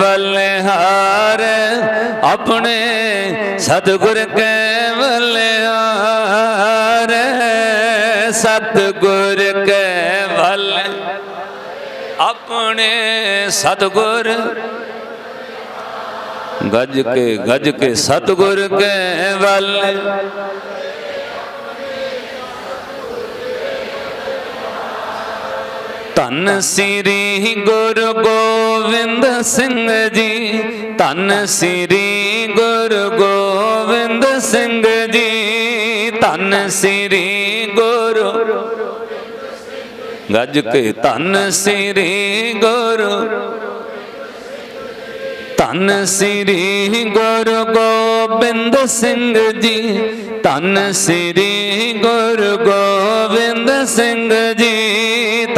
ਬਲਿਹਾਰ ਆਪਣੇ ਸਤਿਗੁਰ ਕੈ ਬਲਿਹਾਰ ਸਤਿਗੁਰ ਕੈ ਬਲ ਆਪਣੇ ਸਤਿਗੁਰ। ਗਜ ਕੇ ਗਜ ਕੇ, ਸਤਿਗੁਰ ਕੈ ਵੱਲ ਧੰਨ ਸ੍ਰੀ ਗੁਰੂ ਗੋਬਿੰਦ ਸਿੰਘ ਜੀ, ਧੰਨ ਸ੍ਰੀ ਗੁਰੂ ਗੋਬਿੰਦ ਸਿੰਘ ਜੀ, ਧੰਨ ਸ੍ਰੀ ਗੁਰੂ ਗੱਜ ਕੇ ਧੰਨ ਸ੍ਰੀ ਗੁਰੂ, ਧੰਨ ਸ੍ਰੀ ਗੁਰੂ ਗੋਬਿੰਦ ਸਿੰਘ ਜੀ, ਧੰਨ ਸ੍ਰੀ ਗੁਰੂ ਗੋਬਿੰਦ ਸਿੰਘ ਜੀ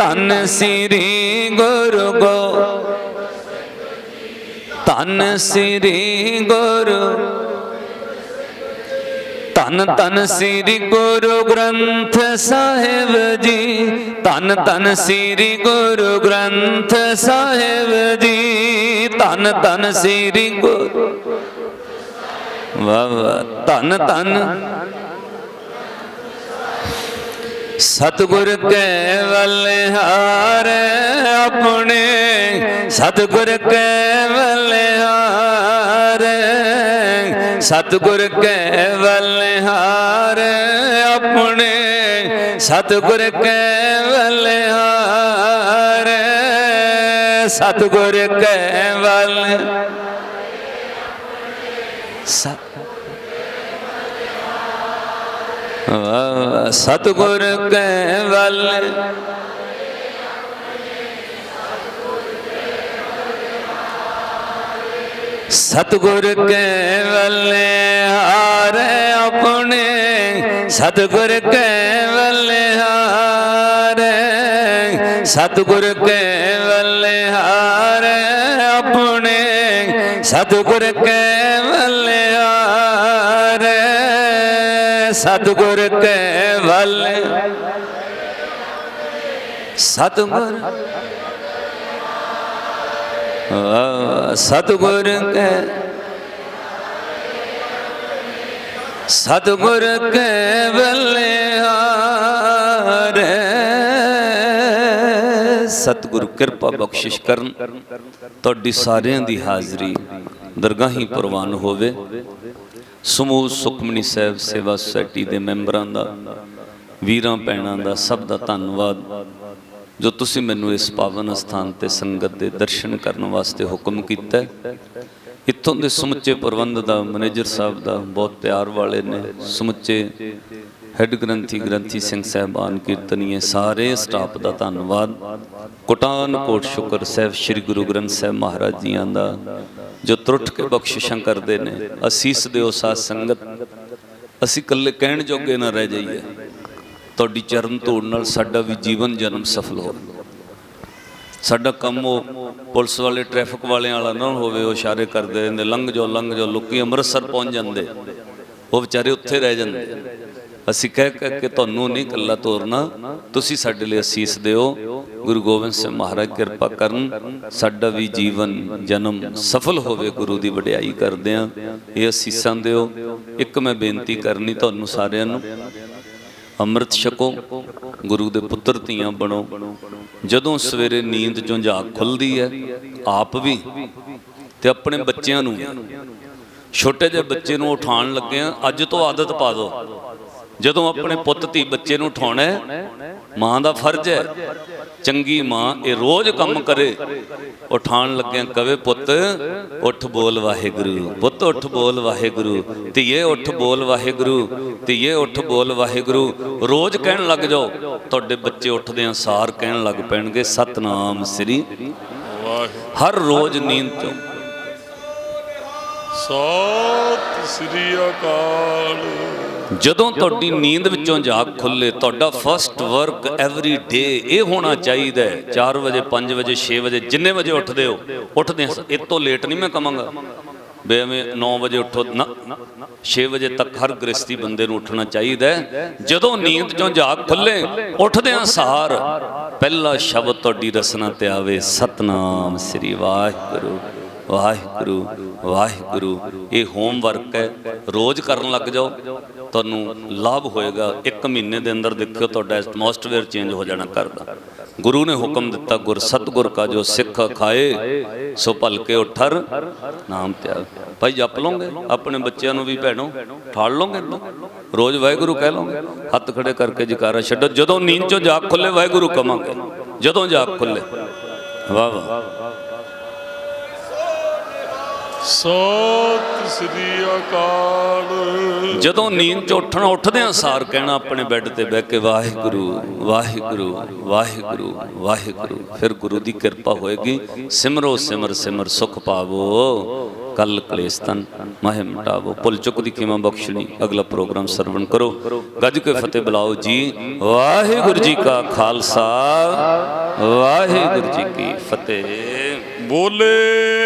ਧੰਨ ਸ੍ਰੀ ਗੁਰੂ ਗੋ ਧੰਨ ਸ੍ਰੀ ਗੁਰੂ। ਧੰਨ ਧੰਨ ਸ੍ਰੀ ਗੁਰੂ ਗ੍ਰੰਥ ਸਾਹਿਬ ਜੀ। ਧੰਨ ਧੰਨ ਸ੍ਰੀ ਗੁਰੂ ਗ੍ਰੰਥ ਸਾਹਿਬ ਜੀ। ਧੰਨ ਧੰਨ ਸ੍ਰੀ ਗੁਰੂ। ਵਾਹ ਵਾਹ। ਧੰਨ ਧੰਨ ਸਤਿਗੁਰ ਕੈ ਬਲਿਹਾਰ ਆਪਣੇ। ਸਤਿਗੁਰ ਕੈ ਬਲਿਹਾਰ ਸਤਿਗੁਰ ਕੈ ਬਲਿਹਾਰ ਆਪਣੇ। ਸਤਿਗੁਰ ਕੈ ਬਲਿਹਾਰ ਸਤਿਗੁਰ ਕੈ ਬਲ ਸਤ ਸਤਿਗੁਰ ਕੈ ਵੱਲ ਸਤਿਗੁਰ ਕੈ ਵੱਲੇ ਹਾਰ ਆਪਣੇ, ਸਤਿਗੁਰ ਕੈ ਵੱਲੇ ਹਾਰ, ਸਤਿਗੁਰ ਕੈ ਵੱਲ ਹਾਰ ਆਪਣੇ, ਸਤਿਗੁਰ ਕੈ ਵੱਲੇ ਹਾਰ। ਸਤਿਗੁਰ ਕੈ ਵੱਲ। ਸਤਿਗੁਰ। ਆ, ਸਤਿਗੁਰ ਕੈ ਸਤਿਗੁਰ ਕੈ ਬਲਿਹਾਰ ਕਿਰਪਾ ਬਖਸ਼ਿਸ਼ ਕਰਨ। ਤੁਹਾਡੀ ਸਾਰਿਆਂ ਦੀ ਹਾਜ਼ਰੀ ਦਰਗਾਹੀ ਪ੍ਰਵਾਨ ਹੋਵੇ। ਸਮੂਹ ਸੁਖਮਨੀ ਸਾਹਿਬ ਸੇਵਾ ਸੁਸਾਇਟੀ ਦੇ ਮੈਂਬਰਾਂ ਦਾ, ਵੀਰਾਂ ਭੈਣਾਂ ਦਾ ਸਭ ਦਾ ਧੰਨਵਾਦ, ਜੋ ਤੁਸੀਂ ਮੈਨੂੰ ਇਸ ਪਾਵਨ ਸਥਾਨ ਤੇ ਸੰਗਤ ਦੇ ਦਰਸ਼ਨ ਕਰਨ ਵਾਸਤੇ ਹੁਕਮ ਕੀਤਾ ਇੱਥੋਂ ਦੇ ਸਮੁੱਚੇ ਪ੍ਰਬੰਧ ਦਾ, ਮੈਨੇਜਰ ਸਾਹਿਬ ਦਾ ਬਹੁਤ ਪਿਆਰ ਵਾਲੇ ਨੇ, ਸਮੁੱਚੇ ਹੈੱਡ ਗ੍ਰੰਥੀ ਗ੍ਰੰਥੀ ਸਿੰਘ ਸਾਹਿਬਾਨ ਕੀਰਤਨੀਏ, ਸਾਰੇ ਸਟਾਫ ਦਾ ਧੰਨਵਾਦ। ਕੋਟਾਨ ਕੋਟ ਸ਼ੁਕਰ ਸਾਹਿਬ ਸ੍ਰੀ ਗੁਰੂ ਗ੍ਰੰਥ ਸਾਹਿਬ ਮਹਾਰਾਜ ਜੀਆਂ ਦਾ, ਜੋ ਤਰੁੱਠ ਕੇ ਬਖਸ਼ਿਸ਼ਾਂ ਕਰਦੇ ਨੇ। ਅਸੀਸ ਦਿਓ ਸਾਧ ਸੰਗਤ, ਅਸੀਂ ਇਕੱਲੇ ਕਹਿਣ ਜੋਗੇ ਨਾ ਰਹਿ ਜਾਈਏ। ਤੁਹਾਡੀ ਚਰਨ ਧੂੜ ਨਾਲ ਸਾਡਾ ਵੀ ਜੀਵਨ ਜਨਮ ਸਫਲ ਹੋਵੇ। ਸਾਡਾ ਕੰਮ ਉਹ ਪੁਲਿਸ ਵਾਲੇ, ਟ੍ਰੈਫਿਕ ਵਾਲਿਆਂ ਵਾਲਾ ਨਾ ਹੋਵੇ, ਉਹ ਇਸ਼ਾਰੇ ਕਰਦੇ ਰਹਿੰਦੇ, ਲੰਘ ਜਾਓ ਲੰਘ ਜਾਓ, ਲੋਕੀ ਅੰਮ੍ਰਿਤਸਰ ਪਹੁੰਚ ਜਾਂਦੇ। ਉਹ ਵਿਚਾਰੇ ਉੱਥੇ ਰਹਿ ਜਾਂਦੇ। ਅਸੀਂ ਕਹਿ ਕਹਿ ਕੇ ਤੁਹਾਨੂੰ ਨਹੀਂ ਇਕੱਲਾ ਤੋਰਨਾ। ਤੁਸੀਂ ਸਾਡੇ ਲਈ ਅਸੀਸ ਦਿਓ। ਗੁਰੂ ਗੋਬਿੰਦ ਸਿੰਘ ਮਹਾਰਾਜ ਕਿਰਪਾ ਕਰਨ। ਸਾਡਾ ਵੀ ਜੀਵਨ, ਜਨਮ ਸਫਲ ਹੋਵੇ, ਗੁਰੂ ਦੀ ਵਡਿਆਈ ਕਰਦੇ ਆ ਇਹ ਅਸੀਸਾਂ ਦਿਓ। ਇੱਕ ਮੈਂ ਬੇਨਤੀ ਕਰਨੀ ਤੁਹਾਨੂੰ ਸਾਰਿਆਂ ਨੂੰ। ਅੰਮ੍ਰਿਤ ਛਕੋ। ਗੁਰੂ ਦੇ ਪੁੱਤਰ ਧੀਆਂ ਬਣੋ। ਜਦੋਂ ਸਵੇਰੇ ਨੀਂਦ ਚੋਂ ਜਾਗ ਖੁੱਲਦੀ ਹੈ, ਆਪ ਵੀ ਤੇ ਆਪਣੇ ਬੱਚਿਆਂ ਨੂੰ ਛੋਟੇ ਜਿਹੇ ਬੱਚੇ ਨੂੰ ਉਠਾਉਣ ਲੱਗੇ ਆ ਅੱਜ ਤੋਂ ਆਦਤ ਪਾ ਦਿਓ। ਜਦੋਂ ਆਪਣੇ ਪੁੱਤ ਧੀ ਬੱਚੇ ਨੂੰ ਉਠਾਉਣਾ ਮਾਂ ਦਾ ਫਰਜ਼ ਹੈ ਚੰਗੀ ਮਾਂ ਇਹ ਰੋਜ਼ ਕੰਮ ਕਰੇ। ਉਠਾਉਣ ਲੱਗਿਆਂ ਕਵੇ ਪੁੱਤ ਉੱਠ ਬੋਲ ਵਾਹਿਗੁਰੂ। ਪੁੱਤ ਉੱਠ ਬੋਲ ਵਾਹਿਗੁਰੂ। ਧੀਏ ਉੱਠ ਬੋਲ ਵਾਹਿਗੁਰੂ। ਧੀਏ ਉੱਠ ਬੋਲ ਵਾਹਿਗੁਰੂ। ਰੋਜ਼ ਕਹਿਣ ਲੱਗ ਜਾਓ ਤੁਹਾਡੇ ਬੱਚੇ ਉੱਠਦੇ ਸਾਰ ਕਹਿਣ ਲੱਗ ਪੈਣਗੇ ਸਤਨਾਮ ਸ੍ਰੀ ਹਰ ਰੋਜ਼ ਨੀਂਦ ਚੋਂ। ਸਤਿ ਸ੍ਰੀ ਅਕਾਲ। ਜਦੋਂ ਤੁਹਾਡੀ ਨੀਂਦ ਵਿੱਚੋਂ ਜਾਗ ਖੁੱਲੇ, ਤੁਹਾਡਾ ਫਰਸਟ ਵਰਕ ਐਵਰੀ ਡੇ ਇਹ ਹੋਣਾ ਚਾਹੀਦਾ ਹੈ। 4 ਵਜੇ 5 ਵਜੇ 6 ਵਜੇ, ਜਿੰਨੇ ਵਜੇ ਉੱਠਦੇ ਹੋ, ਉੱਠਦੇ ਹਾਂ। ਇਹ ਤੋਂ ਲੇਟ ਨਹੀਂ ਮੈਂ ਕਵਾਂਗਾ। ਬੇਵੇਂ 9 ਵਜੇ ਉੱਠੋ, ਨਾ 6 ਵਜੇ ਤੱਕ ਹਰ ਗ੍ਰਸਤੀ ਬੰਦੇ ਨੂੰ ਉੱਠਣਾ ਚਾਹੀਦਾ ਜਦੋਂ ਨੀਂਦ ਚੋਂ ਜਾਗ ਖੁੱਲੇ ਉੱਠਦਿਆਂ ਸਾਰ। ਪਹਿਲਾ ਸ਼ਬਦ ਤੁਹਾਡੀ ਰਸਨਾ ਤੇ ਆਵੇ, ਸਤਨਾਮ ਸ੍ਰੀ ਵਾਹਿਗੁਰੂ। ਵਾਹਿਗੁਰੂ ਵਾਹਿਗੁਰੂ, ਇਹ ਹੋਮਵਰਕ ਹੈ। ਰੋਜ਼ ਕਰਨ ਲੱਗ ਜਾਓ, ਤੁਹਾਨੂੰ ਲਾਭ ਹੋਏਗਾ। ਇੱਕ ਮਹੀਨੇ ਦੇ ਅੰਦਰ ਦੇਖਿਓ, ਤੁਹਾਡਾ ਐਟਮੋਸਫੇਅਰ ਚੇਂਜ ਹੋ ਜਾਣਾ ਘਰ ਦਾ। ਗੁਰੂ ਨੇ ਹੁਕਮ ਦਿੱਤਾ, ਗੁਰ ਸਤਗੁਰ ਕਾ ਜੋ ਸਿੱਖ ਖਾਏ, ਸੋ ਭਲਕੇ ਉਠਰ ਨਾਮ ਤਿਆਗ। ਭਾਈ, ਜਪ ਲਓਗੇ? ਆਪਣੇ ਬੱਚਿਆਂ ਨੂੰ ਵੀ, ਭੈਣੋ ਠਾਲ ਲਓਗੇ ਰੋਜ਼ ਵਾਹਿਗੁਰੂ ਕਹਿ ਲਓਗੇ? ਹੱਥ ਖੜੇ ਕਰਕੇ ਜਕਾਰਾ ਛੱਡੋ। ਜਦੋਂ ਨੀਂਦ ਚੋਂ ਜਾਗ ਖੁੱਲੇ, ਵਾਹਿਗੁਰੂ ਕਵਾਂਗੇ। ਜਦੋਂ ਜਾਗ ਖੁੱਲੇ। ਵਾਹ ਵਾਹ। ਸਤਿ ਸ੍ਰੀ ਅਕਾਲ। ਜਦੋਂ ਨੀਂਦ ਚ ਉੱਠਣਾ ਉੱਠਦੇ ਆ ਸਾਰ ਕਹਿਣਾ ਆਪਣੇ ਬੈੱਡ ਤੇ ਬਹਿ ਕੇ ਵਾਹਿਗੁਰੂ ਵਾਹਿਗੁਰੂ ਵਾਹਿਗੁਰੂ ਵਾਹਿਗੁਰੂ ਫਿਰ ਗੁਰੂ ਦੀ ਕਿਰਪਾ ਹੋਏਗੀ। ਸਿਮਰੋ ਸਿਮਰ ਸਿਮਰ ਸੁਖ ਪਾਵੋ। ਕੱਲ ਕਲੇਸਤਨ ਮਹਿ ਮਿਟਾਵੋ। ਭੁੱਲ ਚੁੱਕ ਦੀ ਕੀਮਾ ਬਖਸ਼ਣੀ ਅਗਲਾ ਪ੍ਰੋਗਰਾਮ ਸਰਵਣ ਕਰੋ। ਗੱਜ ਕੇ ਫਤਿਹ ਬੁਲਾਓ ਜੀ। ਵਾਹਿਗੁਰੂ ਜੀ ਕਾ ਖਾਲਸਾ। ਵਾਹਿਗੁਰੂ ਜੀ ਕੀ ਫਤਿਹ। ਬੋਲੇ।